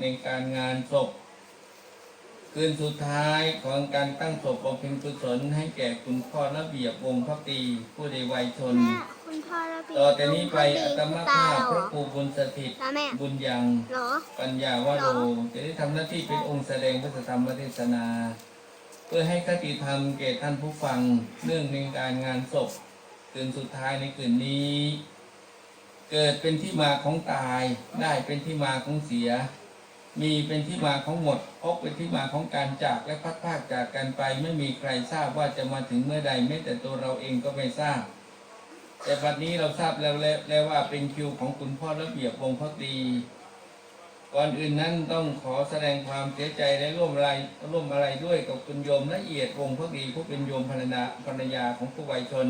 ในการงานศพ คืนสุดท้ายของการตั้งศพบำเพ็ญกุศลให้แก่คุณพ่อระเบียบวงศ์พักดีผู้ใดวัยชนแม่คุณพ่อระเบียบต่อแต่นี้ไปวอังตศ์มาตาภาพเราพเหรระอครูบุญสถิตแล้วแม่บุญยัง เหรอ ปัญญาวโรจะได้ทำหน้าที่เป็นองค์แสดงพระธรรมเทศนา เพื่อให้คติธรรมแก่ท่านผู้ฟังเนื่องในการงานศพคืนสุดท้ายในคืนนี้เกิดเป็นที่มาของตาย ได้เป็นที่มาของเสีย มีเป็นที่มาของหมดพบเป็นที่มาของการจากและพัดพากจากกันไป ไม่มีใครทราบว่าจะมาถึงเมื่อใดแม้แต่ตัวเราเองก็ไม่ทราบ แต่บัดนี้เราทราบแล้วแล้วว่าเป็นคิวของคุณพ่อระเบียบวงศ์พักดีก่อนอื่นนั้นต้องขอแสดงความเสียใจและร่วมอะไรร่วมอะไรด้วยกับคุณโยมละเอียดวงศ์พักดีผู้เป็นโยมภรรยาภรรยาของผู้วัยชน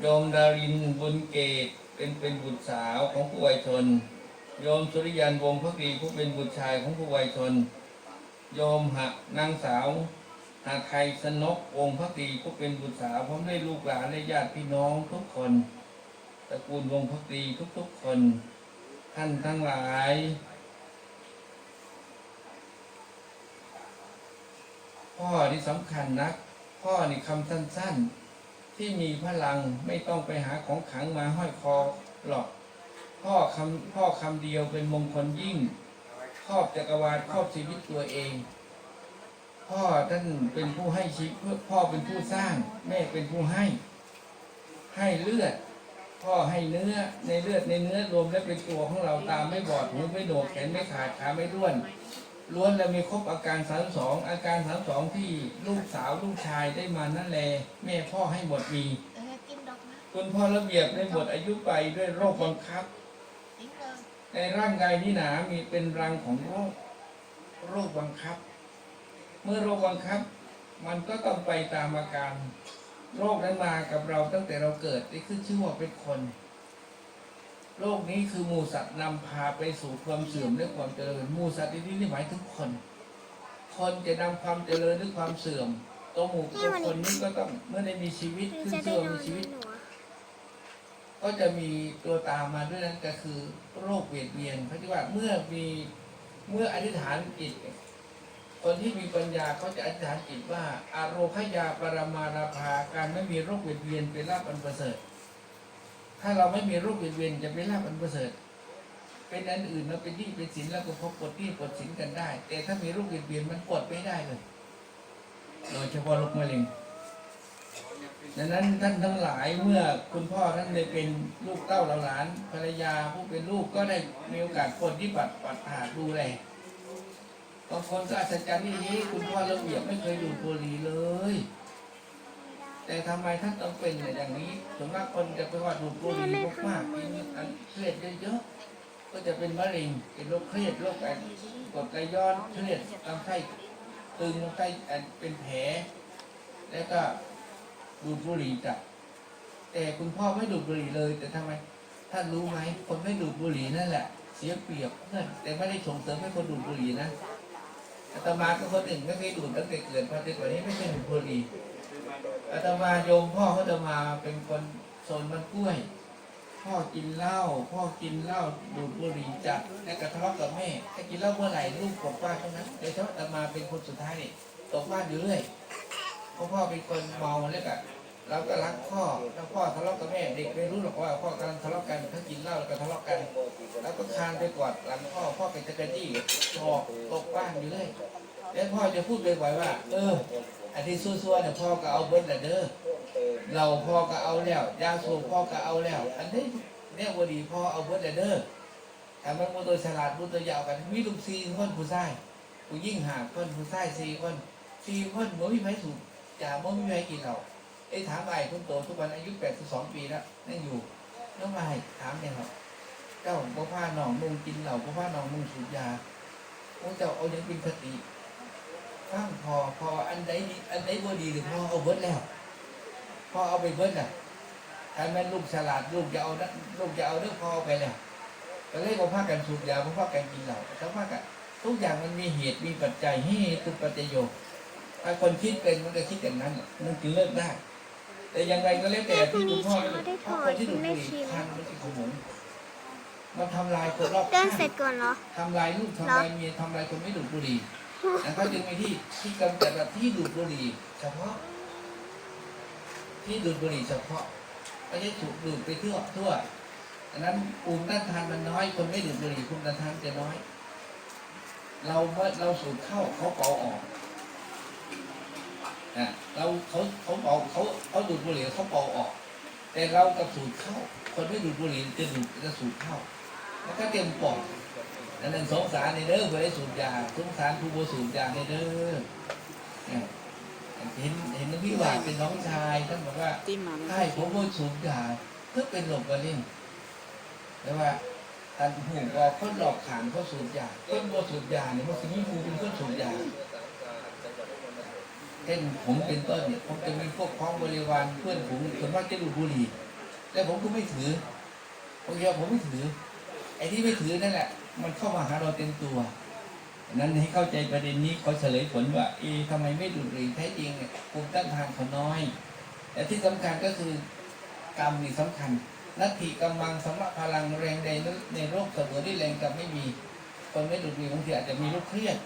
โยมดารินบุญเกตเป็นเป็นบุตรสาวของผู้วัยชน โยมสุริยันวงศ์พักดีผู้เป็นบุตรชายของผู้วัยชน โยมหะนางสาวหาไทยสนกวงศ์พักดีผู้เป็นบุตรสาวพร้อมด้วยลูกหลานและญาติพี่น้องทุกคนตระกูลวงศ์พักดีทุกๆคน ท่านทั้งหลายพ่อที่สำคัญนัก พ่อนี่คำสั้นๆ ที่มีพลังไม่ต้องไปหาของขังมาห้อยคอหรอก พ่อคำพ่อคำเดียวเป็นมงคลยิ่งครอบจักรวาลครอบชีวิตตัวเอง พ่อท่านเป็นผู้ให้ชีวิตพ่อเป็นผู้สร้าง แม่เป็นผู้ให้ ให้เลือด พ่อให้เนื้อในเลือดในเนื้อรวมและเป็นตัวของเราตามไม่บอดหูไม่โหนกแขนไม่ขาดขาไม่ด้วนล้วนแล้วมีครบอาการสามสองอาการสามสองที่ลูกสาวลูกชายได้มานั่นแลแม่พ่อให้หมดมีเออกินดอกนะคุณพ่อระเบียบได้หมดอายุไปด้วยโรคบังคับทิ้งเลย ในร่างกายนี้หนามีเป็นรังของโรคโรคบังคับ เมื่อโรคบังคับ มันก็ต้องไปตามอาการ โรคนั้นมากับเราตั้งแต่เราเกิดนี่คือชื่อว่าเป็นคน โรคนี้คือหมูสัตว์นำพาไปสู่ความเสื่อมและความเจริญหมูสัตว์ที่นี่หมายถึงคน คนจะนำความเจริญหรือความเสื่อมตัวหมูตัวคนนี้ก็ต้องเมื่อได้มีชีวิตคือขึ้นเชื่อนอมีชีวิต ก็จะมีตัวตามมาด้วยนั้นก็คือโรคเวียนเวียนเขาที่ว่าเมื่อมีเมื่ออธิษฐานจิต คนที่มีปัญญาเขาจะอธิษฐานจิตว่าอาโรคยาปรมาราภาการไม่มีโรคเวียนเวียนเป็นลาภอันประเสริฐ ถ้าเราไม่มีโรคเวียนเวียนจะเป็นลาภอันประเสริฐ เป็นอันอื่นเราเป็นที่เป็นศีลแล้วก็พบกดที่กดศีลกันได้ แต่ถ้ามีโรคเวียนเวียนมันกดไม่ได้เลยโดยเฉพาะโรคมะเร็ง ดังนั้นท่านทั้งหลายเมื่อคุณพ่อท่านได้เป็นลูกเต้าหลานภรรยาผู้เป็นลูกก็ได้มีโอกาสคนที่บัตรปัดหาดูแลบางคนก็อัศจรรย์นี่คุณพ่อระเบียบไม่เคยดูดบุหรี่เลย แต่ทำไมท่านต้องเป็นอย่างนี้ส่วนมากคนจะไปว่าดูดบุหรี่มากๆกินอันเครียดเยอะๆก็จะเป็นมะเร็งเป็นโรคเครียดโรคการกดไหลย้อนเครียดลำไส้ตึงลำไส้อันเป็นแผลแล้วก็ ดูดบุหรี่จับแต่คุณพ่อไม่ดูดบุหรี่เลย แต่ทำไมท่านรู้ไหมคนไม่ดูดบุหรี่นั่นแหละ เสียเปรียบเพื่อนแต่ไม่ได้ส่งเสริมให้คนดูดบุหรี่นะอาตมาก็คนหนึ่งไม่เคยดูดตั้งแต่เกิดพอเด็กกว่านี้ไม่เคยดูดบุหรี่อาตมาโยมพ่อเขาจะมาเป็นคนโซนมันกล้วย พ่อกินเหล้าพ่อกินเหล้าดูดบุหรี่จัดและกระทะเลาะกับแม่ถ้ากินเหล้าเมื่อไหร่ลูกกบบ้าเท่านั้นโดยเฉพาะอาตมาเป็นคนสุดท้ายนี่ตกบ้านอยู่เรื่อย เพราะพ่อเป็นคนเมาแล้วก็เราก็รักพ่อแล้วพ่อทะเลาะกับแม่เด็กไม่รู้หรอกว่าพ่อกำลังทะเลาะกันถ้ากินเหล้าแล้วก็ทะเลาะกัน แล้วก็คานไปกอดหลังพ่อพ่อเป็นตะกะจี้ออกตกบ้านอยู่เลยแล้วพ่อจะพูดบ่อยๆว่า เอออันที่ซัวๆเนี่ยพ่อก็เอาเบิ้ลละเด้อเราพ่อก็เอาแล้วยาสูบพ่อก็เอาแล้ว อันนี้เนี่ยวันดีพ่อเอาเบิ้ลละเด้อแต่มันมุตัวฉลาดมุตัวยาวกันมีลูกซีคนผู้ชายผู้ยิ่งหาคนผู้ชายสี่คนสี่คนบ่มีใครสูบ จาเมื่อไม่มีใครกินเราไอ้ถามไอ้คนโตทุกวันอายุแปดสิบสองปีแล้วนั่งอยู่น้องไอ้ถามเนี่ยครับเจ้าพ่อผ้าหนองมุงกินเหล่าพ่อผ้าหนองมุงสูบยาพวกเจ้าเอายังเป็นคติฟังพอพออันใดอันใดบ่ดีหรือพ่อเอาเบิดแล้วพ่อเอาไปเบิดน่ะถ้าแม่ลูกฉลาดลูกจะเอาลูกจะเอาเรื่องพ่อเอาไปแล้วก็เลยพ่อพากันสูบยาพ่อพากันกินเหล้าแต่ว่ากันทุกอย่างมันมีเหตุมีปัจจัยให้ตุปัจจโย ถ้าคนคิดเป็นมันก็คิดอย่างนั้นน่ะมันจึงเลิกได้ แต่ยังไงก็แล้วแต่ที่คุณพ่อเพราะคนที่ดูดบุหรี่คันมันเป็นขโมงมันทำลายคนรอบเดิข้านเสร็จงก่อนเหรอทำลายลูกทำลายเมียทำลายคนไม่ดูดบุหรี่แล้วก็จึงมีที่ที่กำจัดแบบที่ดูดบุหรี่เฉพาะ ที่ดูดบุหรี่เฉพาะไม่ใช่ถูกดูดไปทั่วทั่วอันนั้นภูมิต้านทานมันน้อย คนไม่ดูดบุหรี่ภูมิต้านทานจะน้อย เราเมื่อเราสูดเข้าเขาเป่าออก นะเราเขาเขาเป่าเขาเขาดูดบุหรี่เขาเป่าออก แต่เรากับสูดเข้า คนไม่ดูดบุหรี่จะดูดจะสูดเข้า แล้วก็เต็มปอดนั่นนะสงสารในเด้อบ่ได้สูบยาสงสารผู้บ่สูบยาในเด้อเนี่ยเห็นเห็นพี่ว่าเป็นน้องชายท่านบอกว่าจิ้มมาใช่ผมบ่สูบยาเพื่อเป็นหลบกระเล่นแต่ว่าท่านหูว่าคนหลอกขานเขาสูบยาคนบ่สูบยาเนี่ยมันคือมีผู้เป็นคนสูบยา เช่นผมเป็นต้นเนี่ยผมจะมีพวกพ้องบริวารเพื่อนผมคนมากจะดูบุหรี่แต่ผมก็ไม่ถือผมยอมผมไม่ถือ ไอ้ที่ไม่ถือนั่นแหละ มันเข้ามาหาเราเต็มตัวนั้นให้เข้าใจประเด็นนี้ขอเฉลยผลว่าเอะทำไมไม่ดูดบุหรี่แท้จริงเนี่ยภูมิต้านทานเขาน้อยแต่ที่สำคัญก็คือกรรมนี่สำคัญนัตถิกำลังสำลักพลังแรงใดในโรคเสมอที่แรงกับไม่มีคนไม่ดูดบุหรี่บางทีอาจจะมีโรคเครียด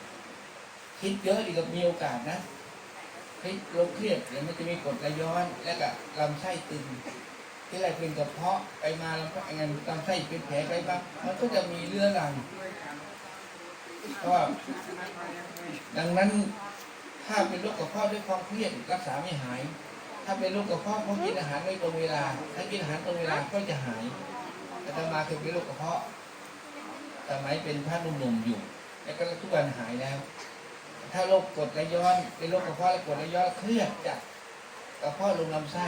คิดเยอะดีกับมีโอกาสนะ คิดโรคเครียดเดี๋ยวมันจะมีกรดไหลย้อน และก็ลำไส้ตึงที่ไรเป็นกระเพาะไปมาแล้วก็งานลำไส้เป็นแผลไปบ้างมันก็จะมีเรื้อรังเพราะว่าดังนั้นถ้าเป็นโรคกระเพาะด้วยความเครียดรักษาไม่หาย ถ้าเป็นโรคกระเพาะเพราะกินอาหารไม่ตรงเวลา ถ้ากินอาหารตรงเวลาก็จะหายอาตมาเคยเป็นโรคกระเพาะสมัยเป็นพระหนุ่มๆอยู่ แล้วก็ทุกวันหายแล้ว ถ้าโรคกรดไหลย้อนเป็นโรคกระเพาะและกรดไหลย้อนเครียดจัดกระเพาะลงลำไส้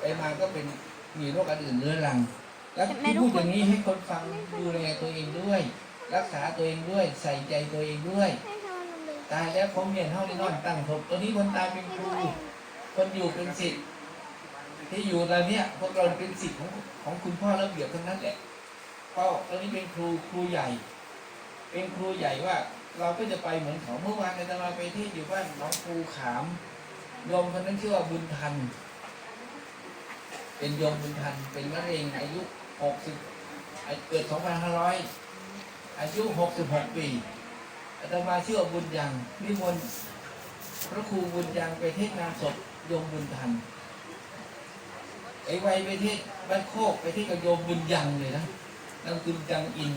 ไปมาก็เป็นมีโรคอันอื่นเรื้อรัง แล้วที่พูดอย่างนี้ให้คนฟังดูแลตัวเองด้วย รักษาตัวเองด้วยใส่ใจตัวเองด้วย ตายแล้วผมเรียนเท่านี้นอนตั้งศพตัวนี้คนตายเป็นครูคนอยู่เป็นสิทธิ์ที่อยู่ตอนเนี้ยพวกเราเป็นสิทธิ์ของของคุณพ่อระเบียบทั้งนั้นแหละเพราตอนนี้เป็นครูครูใหญ่ เป็นครูใหญ่ว่า เราก็จะไปเหมือนเขาเมื่อวานในตมาไปที่อยู่บ้านน้องครูขามโยมคนนั้นชื่อว่าบุญทัน เป็นโยมบุญทัน เป็นมะเร็งอายุหกสิบเกิดสองพันห้าร้อยอายุหกสิบหกปีอาตมาชื่อว่าบุญยังนิมนต์พระครูบุญยังไปเทศงานศพโยมบุญทันไอ้ไวไปเทศบ้านโคกไปเทศกับโยมบุญยังเลยนะนางคุณจังอิน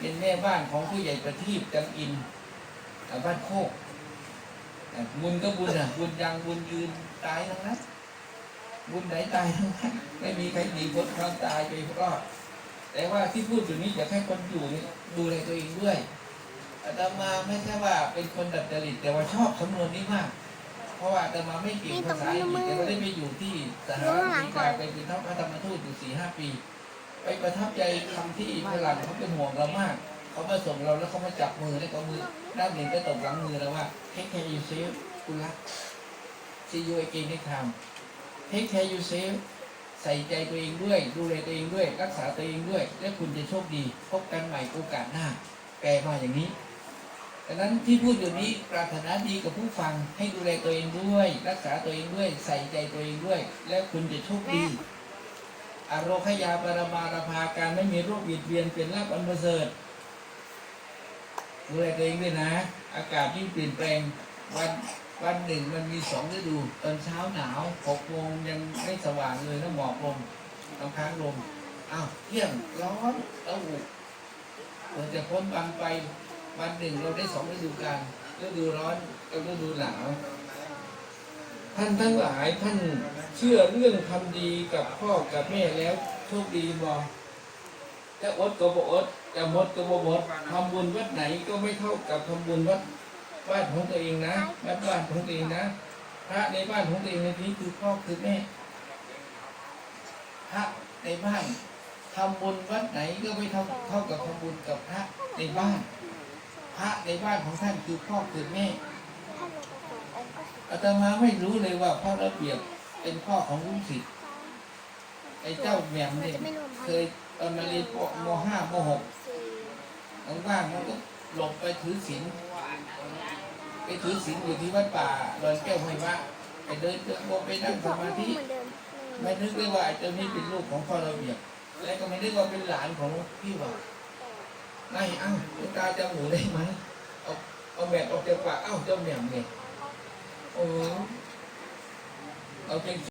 เป็นแม่บ้านของผู้ใหญ่ประทีปจังอินบ้านโคกบุญก็บุญอะบุญยังบุญยืนตายทั้งนั้นบุญไหนตายทั้งนั้นไม่มีใครหนีพ้นความตายไปรอดแต่ว่าที่พูดอยู่นี้อยากให้คนอยู่นี่ดูแลตัวเองด้วยอาตมาไม่ใช่ว่าเป็นคนดัดจริตแต่ว่าชอบสำนวนนี้มาก เพราะว่าอาตมาไม่เก่งภาษาอังกฤษแต่ได้ไปอยู่ที่สหรัฐอเมริกาไปเป็นทัพพระธรรมทูตอยู่สี่ห้าปี ไปประทับใจคำที่ฝรั่งเขาเป็นห่วงเรามาก เขามาส่งเราแล้วเขามาจับมือแล้วก็มือด้านหนึ่งก็ตกหลังมือเราว่า take care yourself คุณรัก see you again next time take care yourself ใส่ใจตัวเองด้วย ดูแลตัวเองด้วย รักษาตัวเองด้วย และคุณจะโชคดี พบกันใหม่โอกาสหน้า แปลมาอย่างนี้ดังนั้นที่พูดอยู่นี้ปรารถนาดีกับผู้ฟังให้ดูแลตัวเองด้วย รักษาตัวเองด้วย ใส่ใจตัวเองด้วย และคุณจะโชคดี อโรคยาปรมาราภาการไม่มีโรคบียดเบียนเป็นลาภอันประเสริฐดูแลตัวเองด้วยนะ อากาศยิ่งเปลี่ยนแปลงวันวันหนึ่งมันมีสองฤดู ตอนเช้าหนาวหกโมงยังไม่สว่างเลยแล้วหมอกลงน้ำค้างลมอ้าวเที่ยงร้อนแล้วอุเราจะพ้นวันไปวันหนึ่งเราได้สองฤดูกาลฤดูร้อนกับฤดูหนาว ท่านทั้งหลายท่านเชื่อเรื่องทำดีกับพ่อกับแม่แล้วโชคดีบอจะอดก็บ่อดจะหมดก็บ่หมดทำบุญวัดไหนก็ไม่เท่ากับทำบุญวัดบ้านของตัวเองนะบ้านบ้านของตัวเองนะพระในบ้านของตัวเองในที่นี้คือพ่อคือแม่พระในบ้านทำบุญวัดไหนก็ไม่เท่าเท่ากับทำบุญกับพระในบ้าน พระในบ้านของท่านคือพ่อคือแม่ อาตมาไม่รู้เลยว่าพ่อระเบียบเป็นพ่อของลุงศิษย์ไอ้เจ้าแหม่มเนี่ยเคยตอนมาเรียนปมห้ามหกสี่ว่างๆมันก็หลบไปถือศีลไปถือศีลอยู่ที่วัดป่าดอนแก้วห้วยมะไปเดินเดินโบไปนั่งสมาธิไม่นึกเลยว่าไอ้เจ้านี้เป็นลูกของพ่อระเบียบแล้วก็ไม่ได้ว่าเป็นหลานของพี่ว่าไอ้เอ้าตาจำหนูได้ไหมเอาเอาแมทออกจากปากเอ้าเจ้าแหม่มเนี่ย Oh. Okay.